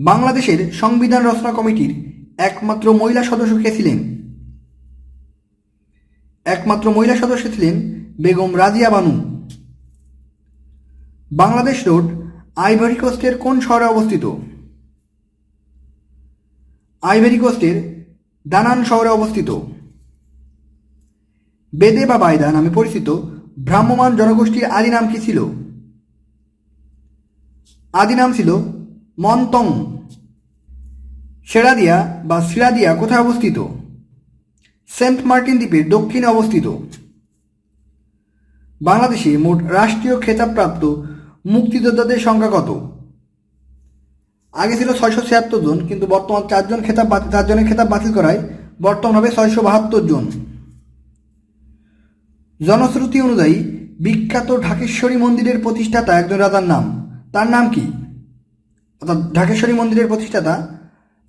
বাংলাদেশের সংবিধান রচনা কমিটির একমাত্র মহিলা সদস্য কে ছিলেন? একমাত্র মহিলা সদস্য ছিলেন বেগম রাজিয়া বানু। বাংলাদেশ রোড, আইভরি কোস্টের কোন শহরে অবস্থিত? আইভরি কোস্টের দানান শহরে অবস্থিত। বেদে বা বায়দা নামে পরিচিত ভ্রাম্যমান জনগোষ্ঠীর আদি নাম কি ছিল? আদি নাম ছিল মন্তং সেরাদিয়া বা সিরাদিয়া কোথায় অবস্থিত? সেন্ট মার্টিন দ্বীপের দক্ষিণে অবস্থিত। বাংলাদেশে মোট রাষ্ট্রীয় খেতাবপ্রাপ্ত মুক্তিযোদ্ধাদের সংখ্যা কত? আগে ছিল ছয়শো ছিয়াত্তর জন, কিন্তু বর্তমান চারজন খেতাব চারজনের খেতাব বাতিল করায় বর্তমান হবে ছয়শো বাহাত্তর জন। জনশ্রুতি অনুযায়ী বিখ্যাত ঢাকেশ্বরী মন্দিরের প্রতিষ্ঠাতা একজন রাজার নাম। তার নাম কি? অর্থাৎ ঢাকেশ্বরী মন্দিরের প্রতিষ্ঠাতা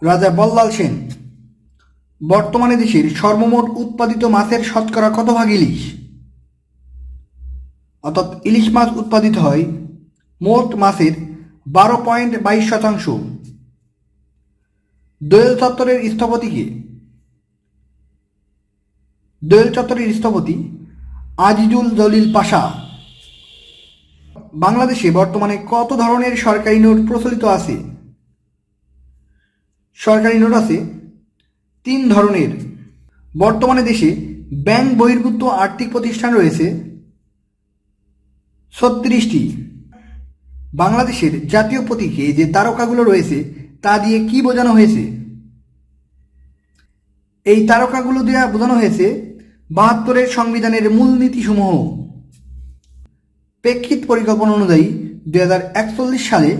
রাজা বল্লাল সেন, বর্তমানে দেশের সর্বমোট উৎপাদিত মাছের শতকরা কত ভাগ ইলিশ? অর্থাৎ ইলিশ মাছ উৎপাদিত হয় মোট মাছের বারো পয়েন্ট বাইশ শতাংশ। দোয়েল চত্বরের স্থপতিকে, দোয়েল চত্বরের স্থপতি আজিজুল জলিল পাশা বাংলাদেশে বর্তমানে কত ধরনের সরকারি নোট প্রচলিত আছে? সরকারি নোট আছে তিন ধরনের। বর্তমানে দেশে ব্যাংক বহির্ভূত আর্থিক প্রতিষ্ঠান রয়েছে ছত্রিশটি। বাংলাদেশের জাতীয় প্রতীকে যে তারকাগুলো রয়েছে, তা দিয়ে কি বোঝানো হয়েছে? এই তারকাগুলো দিয়ে বোঝানো হয়েছে বাহাত্তরের সংবিধানের মূলনীতিসমূহ। প্রেক্ষিত পরিকল্পনা অনুযায়ী দুই হাজার একচল্লিশ সালে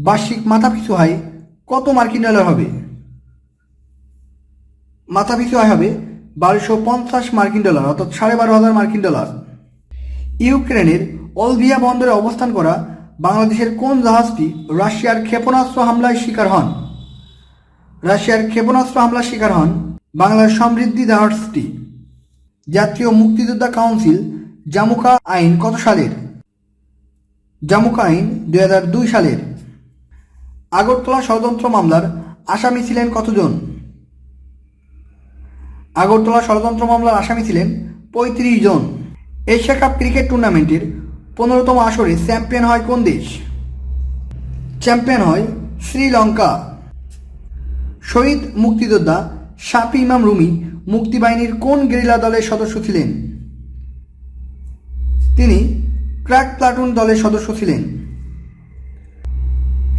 বার্ষিক মাথাপিছু আয় কত মার্কিন ডলার হবে? মাথাপিছু আয় হবে বারোশো পঞ্চাশ মার্কিন ডলার, অর্থাৎ সাড়ে বারো হাজার মার্কিন ডলার। ইউক্রেনের অলভিয়া বন্দরে অবস্থান করা বাংলাদেশের কোন জাহাজটি রাশিয়ার ক্ষেপণাস্ত্র হামলায় শিকার হন? রাশিয়ার ক্ষেপণাস্ত্র হামলার শিকার হন বাংলার সমৃদ্ধি জাহাজটি। জাতীয় মুক্তিযোদ্ধা কাউন্সিল জামুকা আইন কত সালের? জামুকা আইন দুই হাজার দুই সালের আগরতলা ষড়যন্ত্র মামলার আসামি ছিলেন কতজন? আগরতলা ষড়যন্ত্র মামলার আসামি ছিলেন পঁয়ত্রিশ জন। এশিয়া কাপ ক্রিকেট টুর্নামেন্টের পনেরোতম আসরে চ্যাম্পিয়ন হয় কোন দেশ? চ্যাম্পিয়ন হয় শ্রীলঙ্কা। শহীদ মুক্তিযোদ্ধা শাফি ইমাম রুমি মুক্তিবাহিনীর কোন গেরিলা দলের সদস্য ছিলেন? তিনি ক্র্যাক প্লাটুন দলের সদস্য ছিলেন।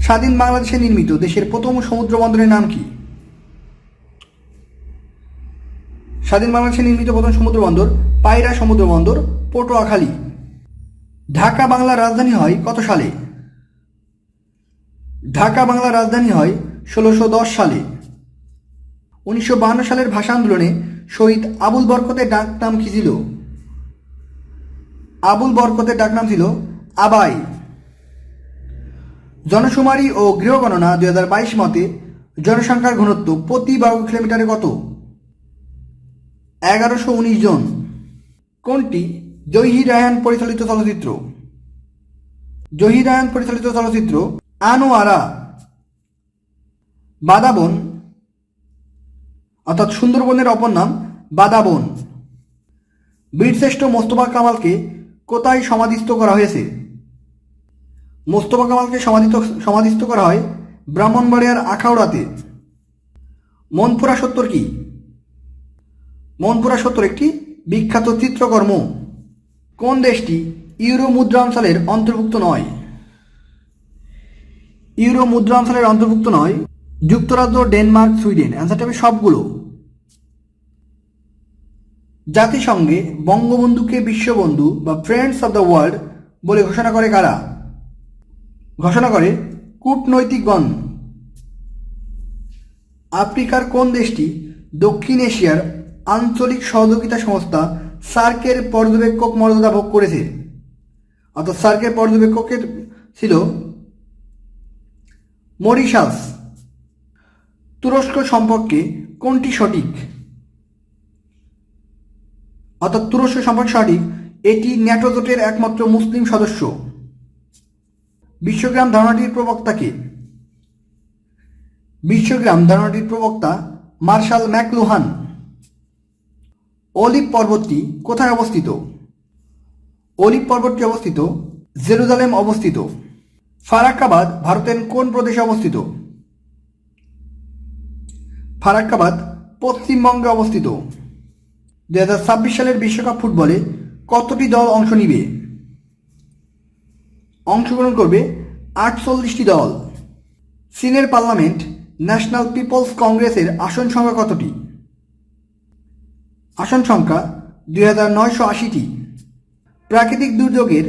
স্বাধীন বাংলাদেশে নির্মিত দেশের প্রথম সমুদ্র বন্দরের নাম কি? স্বাধীন বাংলাদেশে নির্মিত প্রথম সমুদ্র বন্দর পায়রা সমুদ্র বন্দর পটুয়াখালী। ঢাকা বাংলার রাজধানী হয় কত সালে? ঢাকা বাংলার রাজধানী হয় ষোলোশো দশ সালে। উনিশশো সালের ভাষা আন্দোলনে শহীদ আবুল বরকতের ডাক নাম কি ছিল? আবুল বরকতের ডাকনাম ছিল আবাই। জনশুমারি ও গৃহগণনা দুই হাজার বাইশ মতে জনসংখ্যার ঘনত্ব প্রতি বর্গ কিলোমিটারে কত? এগারোশো উনিশ জন। কোনটি? জহির রায়হান পরিচালিত চলচ্চিত্র। জহির রায়হান পরিচালিত চলচ্চিত্র আনোয়ারা। বাদাবন। অর্থাৎ সুন্দরবনের অপর নাম বাদাবন। বীরশ্রেষ্ঠ মোস্তফা কামালকে কোথায় সমাধিস্থ করা হয়েছে? মোস্তফা কামালকে সমাধিত, সমাধিস্থ করা হয় ব্রাহ্মণবাড়িয়ার আখাউড়াতে। মনপুরা সত্তর কি? মনপুরা সত্তর একটি বিখ্যাত চিত্রকর্ম। কোন দেশটি ইউরো মুদ্রাঞ্চলের অন্তর্ভুক্ত নয়? ইউরো মুদ্রাঞ্চলের অন্তর্ভুক্ত নয়, যুক্তরাজ্য, ডেনমার্ক, সুইডেন। অ্যান্সারটা হবে সবগুলো। জাতিসংঘে বঙ্গবন্ধুকে বিশ্ববন্ধু বা ফ্রেন্ডস অব দ্য ওয়ার্ল্ড বলে ঘোষণা করে কারা? ঘোষণা করে কূটনৈতিকগণ। আফ্রিকার কোন দেশটি দক্ষিণ এশিয়ার আঞ্চলিক সহযোগিতা সংস্থা সার্কের পর্যবেক্ষক মর্যাদা ভোগ করেছে? অর্থাৎ সার্কের পর্যবেক্ষকের ছিল মরিশাস। তুরস্ক সম্পর্কে কোনটি সঠিক? অর্থাৎ তুরস্ক সম্পর্কে সঠিক এটি ন্যাটো জোটের একমাত্র মুসলিম সদস্য। বিশ্বগ্রাম ধারণাটির প্রবক্তা কে? বিশ্বগ্রাম ধারণাটির প্রবক্তা মার্শাল ম্যাকলুহান। অলিভ পর্বতটি কোথায় অবস্থিত? অলিভ পর্বতটি অবস্থিত জেরুজালেম অবস্থিত। ফারাক্কাবাদ ভারতের কোন প্রদেশে অবস্থিত? ফারাক্কাবাদ পশ্চিমবঙ্গে অবস্থিত। দু হাজার ছাব্বিশ সালের বিশ্বকাপ ফুটবলে কতটি দল অংশ নিবে? অংশগ্রহণ করবে আটচল্লিশটি দল। চীনের পার্লামেন্ট ন্যাশনাল পিপলস কংগ্রেসের আসন সংখ্যা কতটি? আসন সংখ্যা দুই হাজার নয়শো আশিটি। প্রাকৃতিক দুর্যোগের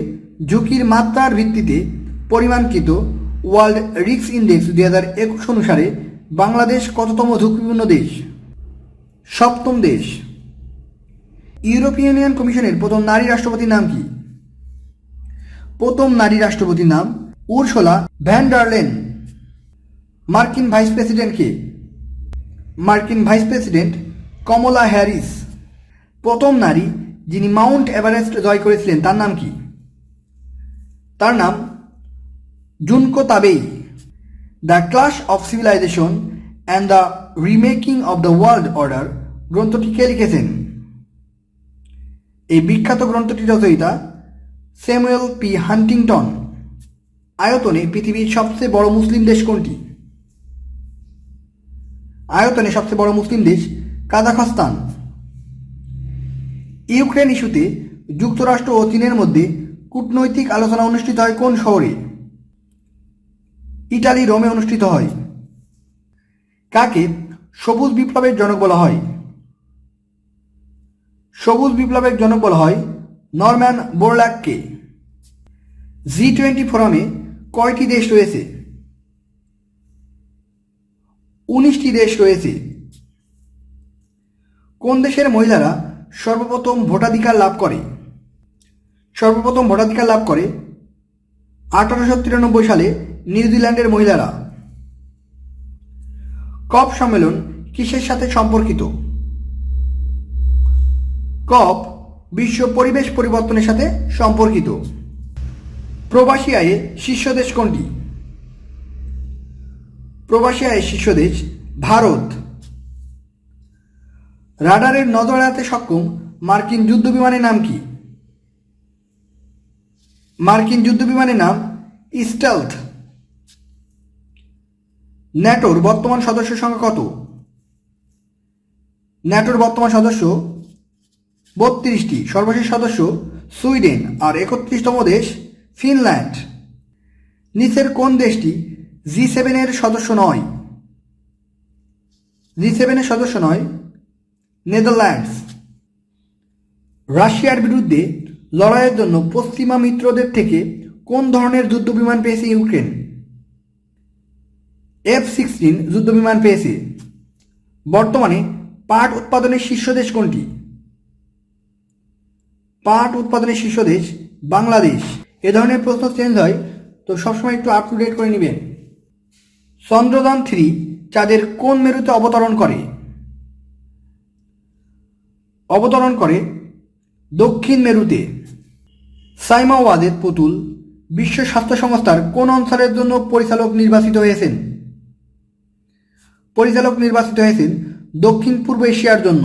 ঝুঁকির মাত্রার ভিত্তিতে পরিমাণকৃত ওয়ার্ল্ড রিক্স ইন্ডেক্স দুই হাজার একুশ অনুসারে বাংলাদেশ কততম ঝুঁকিপূর্ণ দেশ? সপ্তম দেশ। ইউরোপিয়ান ইউনিয়ন কমিশনের প্রথম নারী রাষ্ট্রপতির নাম কি? প্রথম নারী রাষ্ট্রপতির নাম উর্সোলা ভ্যান্ডারলেন মার্কিন ভাইস প্রেসিডেন্ট কে? মার্কিন ভাইস প্রেসিডেন্ট কমলা হ্যারিস। প্রথম নারী যিনি মাউন্ট এভারেস্ট জয় করেছিলেন, তার নাম কি? তার নাম Junko Tabei. The clash of civilization and the remaking of the world order গ্রন্থটি কে লিখেছেন? এই বিখ্যাত গ্রন্থটির রচয়িতা স্যামুয়েল পি হান্টিংটন। আয়তনে পৃথিবীর সবচেয়ে বড় মুসলিম দেশ কোনটি? আয়তনে সবচেয়ে বড় মুসলিম দেশ কাজাখস্তান। ইউক্রেন ইস্যুতে যুক্তরাষ্ট্র ও চীনের মধ্যে কূটনৈতিক আলোচনা অনুষ্ঠিত হয় কোন শহরে? ইটালি, রোমে অনুষ্ঠিত হয়। কাকে সবুজ বিপ্লবের জনক বলা হয়? সবুজ বিপ্লবের জনক বলা হয় নরম্যান বোরল্যাককে জি টোয়েন্টি ফোরামে কয়টি দেশ রয়েছে? উনিশটি দেশ রয়েছে। কোন দেশের মহিলারা সর্বপ্রথম ভোটাধিকার লাভ করে? সর্বপ্রথম ভোটাধিকার লাভ করে আঠারোশো তিরানব্বই সালে নিউজিল্যান্ডের মহিলারা। কপ সম্মেলন কিসের সাথে সম্পর্কিত? কপ বিশ্ব পরিবেশ পরিবর্তনের সাথে সম্পর্কিত। প্রবাসী আয়ের শীর্ষ দেশ কোনটি? প্রবাসী আয়ের শীর্ষ দেশ ভারত। রাডারের নজর এড়াতে সক্ষম মার্কিন যুদ্ধ বিমানের নাম কি? মার্কিন যুদ্ধ বিমানের নাম স্টেলথ। ন্যাটোর বর্তমান সদস্য সংখ্যা কত? ন্যাটোর বর্তমান সদস্য বত্রিশটি সর্বশেষ সদস্য সুইডেন আর একত্রিশতম দেশ ফিনল্যান্ড। নিচের কোন দেশটি জি সেভেনের সদস্য নয়? জি সেভেনের সদস্য নয়, নেদারল্যান্ডস। রাশিয়ার বিরুদ্ধে লড়াইয়ের জন্য পশ্চিমা মিত্রদের থেকে কোন ধরনের যুদ্ধ বিমান পেয়েছে ইউক্রেন? এফ সিক্সটিন যুদ্ধ বিমান পেয়েছে। বর্তমানে পাট উৎপাদনের শীর্ষ দেশ কোনটি? পাট উৎপাদনের শীর্ষ দেশ বাংলাদেশ। এ ধরনের প্রশ্ন চেঞ্জ হয়, তো সবসময় একটু আপ টু ডেট করে নেবেন। চন্দ্রযান থ্রি চাঁদের কোন মেরুতে অবতরণ করে? অবতরণ করে দক্ষিণ মেরুতে। সাইমা ওয়াজেদ পুতুল বিশ্ব স্বাস্থ্য সংস্থার কোন অঞ্চলের জন্য পরিচালক নির্বাচিত হয়েছেন? পরিচালক নির্বাচিত হয়েছেন দক্ষিণ পূর্ব এশিয়ার জন্য।